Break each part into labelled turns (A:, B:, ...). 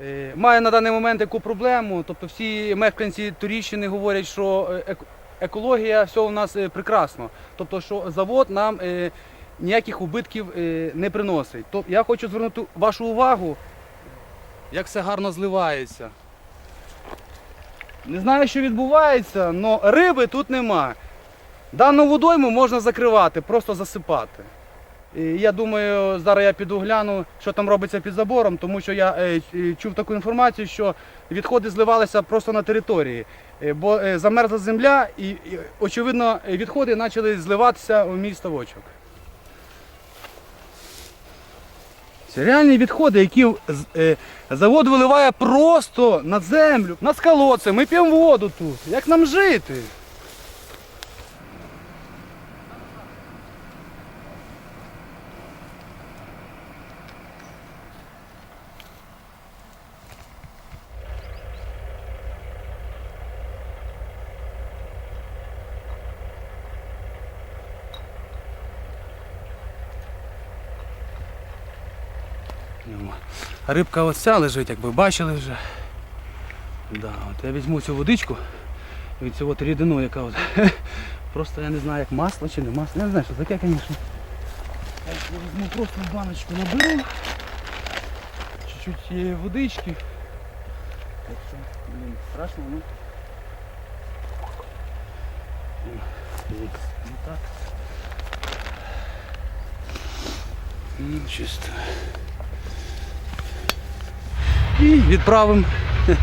A: е, має на даний момент яку проблему. Тобто всі мешканці Туріщини говорять, що е, екологія все у нас е, прекрасно. Тобто, що завод нам ніяких убитків не приносить. Тобто я хочу звернути вашу увагу, як все гарно зливається. Не знаю, що відбувається, але риби тут нема. Дану водойму можна закривати, просто засипати. Я думаю, зараз я піду гляну, що там робиться під забором, тому що я е, е, чув таку інформацію, що відходи зливалися просто на території, Е, бо замерзла земля і, очевидно, відходи почали зливатися у мій ставочок. Це реальні відходи, які завод виливає просто на землю, на скалоце. Ми п'ємо воду тут. Як нам жити? Рибка оця лежить, як ви бачили вже. Да, от я візьму цю водичку від цього рідину, яка от. Просто я не знаю, як масло чи не масло. Я не знаю, що таке, звісно. Я візьму просто баночку наберу. Чуть-чуть цієї водички. Якщо, блін, страшно, ну. Так. М, Чисто. І відправимо.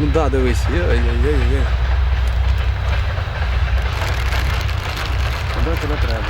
A: Ну да, дивись. Ой-ой-ой. Куди тебе треба?